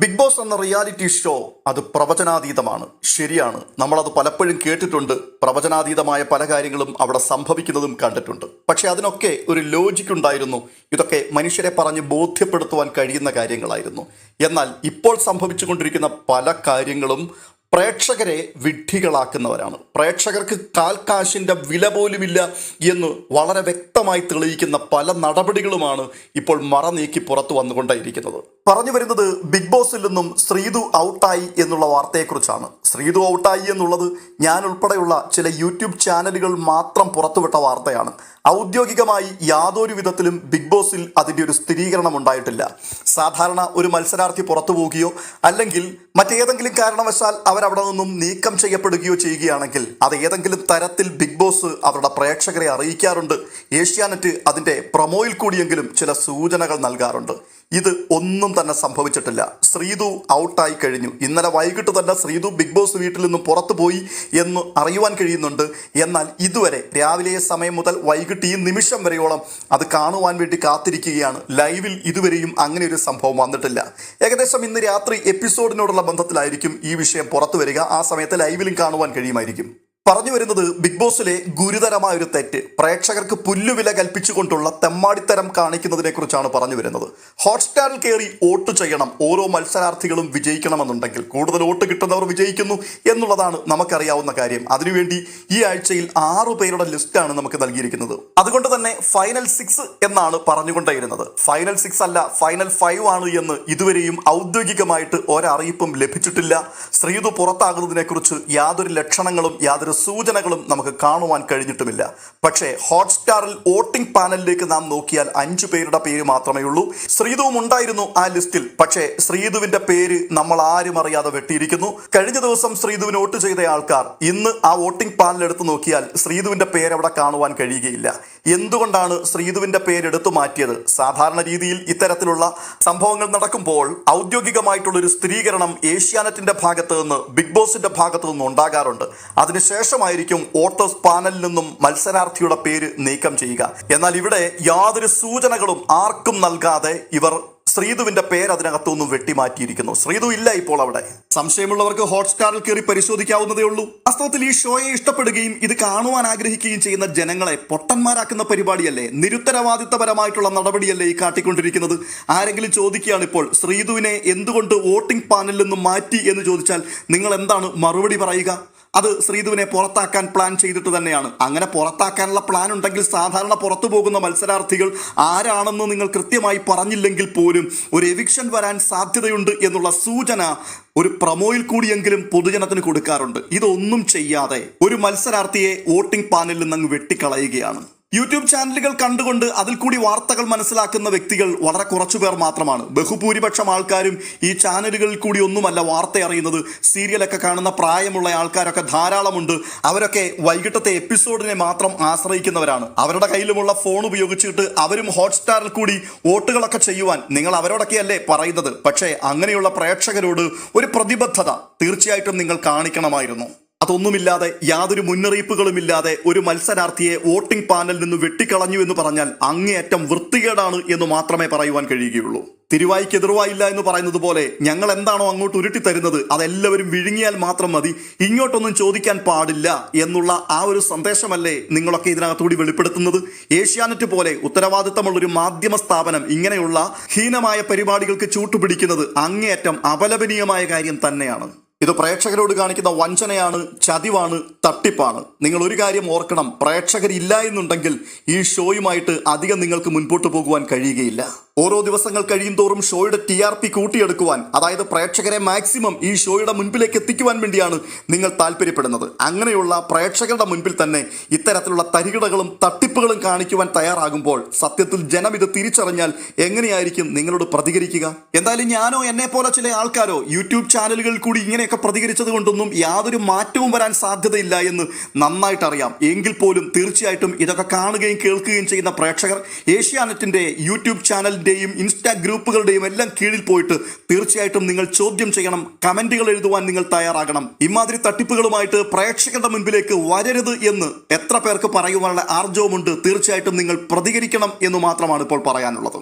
Big boss എന്ന reality show അത് പ്രവചനാതീതമാണ്. ശരിയാണ്. നമ്മളത് പലപ്പോഴും കേട്ടിട്ടുണ്ട്. പ്രവചനാതീതമായ പല കാര്യങ്ങളും അവിടെ സംഭവിക്കുന്നതും കണ്ടിട്ടുണ്ട്. പക്ഷേ അതിനൊക്കെ ഒരു ലോജിക് ഉണ്ടായിരുന്നു. ഇതൊക്കെ മനുഷ്യരെ പറഞ്ഞ് ബോധ്യപ്പെടുത്തുവാൻ കഴിയുന്ന കാര്യങ്ങളായിരുന്നു. എന്നാൽ ഇപ്പോൾ സംഭവിച്ചുകൊണ്ടിരിക്കുന്ന പല കാര്യങ്ങളും പ്രേക്ഷകരെ വിഡ്ഢികളാക്കുന്നവരാണ്. പ്രേക്ഷകർക്ക് കാൽക്കാശിന്റെ വില പോലുമില്ല എന്ന് വളരെ വ്യക്തമായി തെളിയിക്കുന്ന പല നടപടികളുമാണ് ഇപ്പോൾ മറ നീക്കി പുറത്തു വന്നുകൊണ്ടേയിരിക്കുന്നത്. പറഞ്ഞു വരുന്നത് ബിഗ് ബോസിൽ നിന്നും ശ്രീതു ഔട്ടായി എന്നുള്ള വാർത്തയെക്കുറിച്ചാണ്. ശ്രീതു ഔട്ടായി എന്നുള്ളത് ഞാൻ ഉൾപ്പെടെയുള്ള ചില യൂട്യൂബ് ചാനലുകൾ മാത്രം പുറത്തുവിട്ട വാർത്തയാണ്. ഔദ്യോഗികമായി യാതൊരു വിധത്തിലും ബിഗ് ബോസിൽ അതിന്റെ ഒരു സ്ഥിരീകരണം ഉണ്ടായിട്ടില്ല. സാധാരണ ഒരു മത്സരാർത്ഥി പുറത്തു പോവുകയോ അല്ലെങ്കിൽ മറ്റേതെങ്കിലും കാരണവശാൽ അവരവിടെ നിന്നും നീക്കം ചെയ്യപ്പെടുകയോ ചെയ്യുകയാണെങ്കിൽ അത് ഏതെങ്കിലും തരത്തിൽ ബിഗ് ബോസ് അവരുടെ പ്രേക്ഷകരെ അറിയിക്കാറുണ്ട്. ഏഷ്യാനെറ്റ് അതിന്റെ പ്രൊമോയിൽ കൂടിയെങ്കിലും ചില സൂചനകൾ നൽകാറുണ്ട്. ഇത് ഒന്നും തന്നെ സംഭവിച്ചിട്ടില്ല. ശ്രീതു ഔട്ടായി കഴിഞ്ഞു. ഇന്നലെ വൈകിട്ട് തന്നെ ശ്രീതു ബിഗ് ബോസ് വീട്ടിൽ നിന്നും പുറത്തു പോയി എന്ന് അറിയുവാൻ കഴിയുന്നുണ്ട്. എന്നാൽ ഇതുവരെ രാവിലെ സമയം മുതൽ വൈകിട്ട് ഈ നിമിഷം വരെയോളം അത് കാണുവാൻ വേണ്ടി കാത്തിരിക്കുകയാണ്. ലൈവിൽ ഇതുവരെയും അങ്ങനെ ഒരു സംഭവം വന്നിട്ടില്ല. ഏകദേശം ഇന്ന് രാത്രി എപ്പിസോഡിനോടുള്ള ബന്ധത്തിലായിരിക്കും ഈ വിഷയം പുറത്തു വരിക. ആ സമയത്ത് ലൈവിലും കാണുവാൻ കഴിയുമായിരിക്കും. പറഞ്ഞു വരുന്നത് ബിഗ് ബോസിലെ ഗുരുതരമായ ഒരു തെറ്റ്. പ്രേക്ഷകർക്ക് പുല്ലുവില കൽപ്പിച്ചുകൊണ്ടുള്ള തെമ്മാടിത്തരം കാണിക്കുന്നതിനെ കുറിച്ചാണ് പറഞ്ഞു വരുന്നത്. ഹോട്ട്സ്റ്റാറിൽ കയറി വോട്ട് ചെയ്യണം. ഓരോ മത്സരാർത്ഥികളും വിജയിക്കണമെന്നുണ്ടെങ്കിൽ കൂടുതൽ വോട്ട് കിട്ടുന്നവർ വിജയിക്കുന്നു എന്നുള്ളതാണ് നമുക്കറിയാവുന്ന കാര്യം. അതിനുവേണ്ടി ഈ ആഴ്ചയിൽ ആറു പേരുടെ ലിസ്റ്റാണ് നമുക്ക് നൽകിയിരിക്കുന്നത്. അതുകൊണ്ട് തന്നെ ഫൈനൽ സിക്സ് എന്നാണ് പറഞ്ഞുകൊണ്ടേയിരുന്നത്. ഫൈനൽ സിക്സ് അല്ല ഫൈനൽ ഫൈവ് ആണ് എന്ന് ഇതുവരെയും ഔദ്യോഗികമായിട്ട് ഒരറിയിപ്പും ലഭിച്ചിട്ടില്ല. ശ്രീതു പുറത്താകുന്നതിനെക്കുറിച്ച് യാതൊരു ലക്ഷണങ്ങളും യാതൊരു സൂചനകളും നമുക്ക് കാണുവാൻ കഴിഞ്ഞിട്ടുമില്ല. പക്ഷേ ഹോട്ട്സ്റ്റാറിൽ വോട്ടിംഗ് പാനലിലേക്ക് നാം നോക്കിയാൽ അഞ്ചു പേരുടെ പേര് മാത്രമേ ഉള്ളൂ. ശ്രീതുവും ഉണ്ടായിരുന്നു ആ ലിസ്റ്റിൽ. പക്ഷേ ശ്രീതുവിന്റെ പേര് നമ്മൾ ആരും അറിയാതെ വെട്ടിയിരിക്കുന്നു. കഴിഞ്ഞ ദിവസം ശ്രീതുവിന് വോട്ട് ചെയ്ത ആൾക്കാർ ഇന്ന് ആ വോട്ടിംഗ് പാനൽ എടുത്ത് നോക്കിയാൽ ശ്രീതുവിന്റെ പേര് അവിടെ കാണുവാൻ കഴിയുകയില്ല. എന്തുകൊണ്ടാണ് ശ്രീതുവിന്റെ പേര് എടുത്തു മാറ്റിയത്? സാധാരണ രീതിയിൽ ഇത്തരത്തിലുള്ള സംഭവങ്ങൾ നടക്കുമ്പോൾ ഔദ്യോഗികമായിട്ടുള്ള ഒരു സ്ഥിരീകരണം ഏഷ്യാനെറ്റിന്റെ ഭാഗത്ത് നിന്ന് ബിഗ് ബോസിന്റെ ഭാഗത്ത് നിന്ന് ഉണ്ടാകാറുണ്ട്. അതിനുശേഷമായിരിക്കും വോട്ടേഴ്സ് പാനലിൽ നിന്നും മത്സരാർത്ഥിയുടെ പേര് നീക്കം ചെയ്യുക. എന്നാൽ ഇവിടെ യാതൊരു സൂചനകളും ആർക്കും നൽകാതെ ഇവർ ശ്രീതുവിന്റെ പേര് അതിനകത്തുനിന്നും വെട്ടിമാറ്റിയിരിക്കുന്നു. ശ്രീതു ഇല്ല ഇപ്പോൾ അവിടെ. സംശയമുള്ളവർക്ക് ഹോട്ട്സ്റ്റാറിൽ കയറി പരിശോധിക്കാവുന്നതേ ഉള്ളൂ. വാസ്തവത്തിൽ ഈ ഷോയെ ഇഷ്ടപ്പെടുകയും ഇത് കാണുവാൻ ആഗ്രഹിക്കുകയും ചെയ്യുന്ന ജനങ്ങളെ പൊട്ടന്മാരാക്കുന്ന പരിപാടിയല്ലേ? നിരുത്തരവാദിത്തപരമായിട്ടുള്ള നടപടിയല്ലേ ഈ കാട്ടിക്കൊണ്ടിരിക്കുന്നത്? ആരെങ്കിലും ചോദിക്കുകയാണ് ഇപ്പോൾ ശ്രീതുവിനെ എന്തുകൊണ്ട് വോട്ടിംഗ് പാനലിൽ നിന്നും മാറ്റി എന്ന് ചോദിച്ചാൽ നിങ്ങൾ എന്താണ് മറുപടി പറയുക? അത് ശ്രീധുവിനെ പുറത്താക്കാൻ പ്ലാൻ ചെയ്തിട്ട് തന്നെയാണ്. അങ്ങനെ പുറത്താക്കാനുള്ള പ്ലാൻ ഉണ്ടെങ്കിൽ സാധാരണ പുറത്തു പോകുന്ന മത്സരാർത്ഥികൾ ആരാണെന്ന് നിങ്ങൾ കൃത്യമായി പറഞ്ഞില്ലെങ്കിൽ പോലും ഒരു എവിക്ഷൻ വരാൻ സാധ്യതയുണ്ട് എന്നുള്ള സൂചന ഒരു പ്രമോയിൽ കൂടിയെങ്കിലും പൊതുജനത്തിന് കൊടുക്കാറുണ്ട്. ഇതൊന്നും ചെയ്യാതെ ഒരു മത്സരാർത്ഥിയെ വോട്ടിംഗ് പാനലിൽ നിന്ന് അങ്ങ് വെട്ടിക്കളയുകയാണ്. യൂട്യൂബ് ചാനലുകൾ കണ്ടുകൊണ്ട് അതിൽ കൂടി വാർത്തകൾ മനസ്സിലാക്കുന്ന വ്യക്തികൾ വളരെ കുറച്ചു പേർ മാത്രമാണ്. ബഹുഭൂരിപക്ഷം ആൾക്കാരും ഈ ചാനലുകളിൽ കൂടി ഒന്നുമല്ല വാർത്ത അറിയുന്നത്. സീരിയലൊക്കെ കാണുന്ന പ്രായമുള്ള ആൾക്കാരൊക്കെ ധാരാളമുണ്ട്. അവരൊക്കെ വൈകിട്ടത്തെ എപ്പിസോഡിനെ മാത്രം ആശ്രയിക്കുന്നവരാണ്. അവരുടെ കയ്യിലുമുള്ള ഫോൺ ഉപയോഗിച്ചിട്ട് അവരും ഹോട്ട്സ്റ്റാറിൽ കൂടി വോട്ടുകളൊക്കെ ചെയ്യുവാൻ നിങ്ങൾ അവരോടൊക്കെയല്ലേ പറയുന്നത്? പക്ഷേ അങ്ങനെയുള്ള പ്രേക്ഷകരോട് ഒരു പ്രതിബദ്ധത തീർച്ചയായിട്ടും നിങ്ങൾ കാണിക്കണമായിരുന്നു. അതൊന്നുമില്ലാതെ യാതൊരു മുന്നറിയിപ്പുകളുമില്ലാതെ ഒരു മത്സരാർത്ഥിയെ വോട്ടിംഗ് പാനലിൽ നിന്ന് വെട്ടിക്കളഞ്ഞു എന്ന് പറഞ്ഞാൽ അങ്ങേയറ്റം വൃത്തികേടാണ് എന്ന് മാത്രമേ പറയുവാൻ കഴിയുകയുള്ളൂ. തിരുവായിക്ക് എതിർവായില്ല എന്ന് പറയുന്നത് പോലെ ഞങ്ങൾ എന്താണോ അങ്ങോട്ട് ഉരുട്ടി തരുന്നത് അതെല്ലാവരും വിഴുങ്ങിയാൽ മാത്രം മതി ഇങ്ങോട്ടൊന്നും ചോദിക്കാൻ പാടില്ല എന്നുള്ള ആ ഒരു സന്ദേശമല്ലേ നിങ്ങളൊക്കെ ഇതിനകത്തുകൂടി വെളിപ്പെടുത്തുന്നത്? ഏഷ്യാനെറ്റ് പോലെ ഉത്തരവാദിത്തമുള്ള ഒരു മാധ്യമ സ്ഥാപനം ഇങ്ങനെയുള്ള ഹീനമായ പരിപാടികൾക്ക് ചൂട്ടുപിടിക്കുന്നത് അങ്ങേയറ്റം അപലപനീയമായ കാര്യം തന്നെയാണ്. ഇത് പ്രേക്ഷകരോട് കാണിക്കുന്ന വഞ്ചനയാണ് ചതിവാണ് തട്ടിപ്പാണ്. നിങ്ങൾ ഒരു കാര്യം ഓർക്കണം പ്രേക്ഷകരില്ല എന്നുണ്ടെങ്കിൽ ഈ ഷോയുമായിട്ട് അധികം നിങ്ങൾക്ക് മുൻപോട്ട് പോകുവാൻ കഴിയുകയില്ല. ഓരോ ദിവസങ്ങൾ കഴിയും തോറും ഷോയുടെ ടി ആർ പി കൂട്ടിയെടുക്കുവാൻ അതായത് പ്രേക്ഷകരെ മാക്സിമം ഈ ഷോയുടെ മുൻപിലേക്ക് എത്തിക്കുവാൻ വേണ്ടിയാണ് നിങ്ങൾ താല്പര്യപ്പെടുന്നത്. അങ്ങനെയുള്ള പ്രേക്ഷകരുടെ മുൻപിൽ തന്നെ ഇത്തരത്തിലുള്ള തരികിടകളും തട്ടിപ്പുകളും കാണിക്കുവാൻ തയ്യാറാകുമ്പോൾ സത്യത്തിൽ ജനം ഇത് തിരിച്ചറിഞ്ഞാൽ എങ്ങനെയായിരിക്കും നിങ്ങളോട് പ്രതികരിക്കുക? എന്തായാലും ഞാനോ എന്നെ പോലെ ചില ആൾക്കാരോ യൂട്യൂബ് ചാനലുകളിൽ കൂടി ഇങ്ങനെയൊക്കെ പ്രതികരിച്ചത് കൊണ്ടൊന്നും യാതൊരു മാറ്റവും വരാൻ സാധ്യതയില്ല എന്ന് നന്നായിട്ട് അറിയാം. എങ്കിൽ പോലും തീർച്ചയായിട്ടും ഇതൊക്കെ കാണുകയും കേൾക്കുകയും ചെയ്യുന്ന പ്രേക്ഷകർ ഏഷ്യാനെറ്റിന്റെ യൂട്യൂബ് ചാനലിന്റെയും ഇൻസ്റ്റാ ഗ്രൂപ്പുകളുടെയും എല്ലാം കീഴിൽ പോയിട്ട് തീർച്ചയായിട്ടും നിങ്ങൾ ചോദ്യം ചെയ്യണം കമന്റുകൾ എഴുതുവാൻ നിങ്ങൾ തയ്യാറാകണം. ഇമാതിരി തട്ടിപ്പുകളുമായിട്ട് പ്രേക്ഷകരുടെ മുൻപിലേക്ക് വരരുത് എന്ന് എത്ര പേർക്ക് പറയുവാനുള്ള ആർജവുമുണ്ട് തീർച്ചയായിട്ടും നിങ്ങൾ പ്രതികരിക്കണം എന്ന് മാത്രമാണ് ഇപ്പോൾ പറയാനുള്ളത്.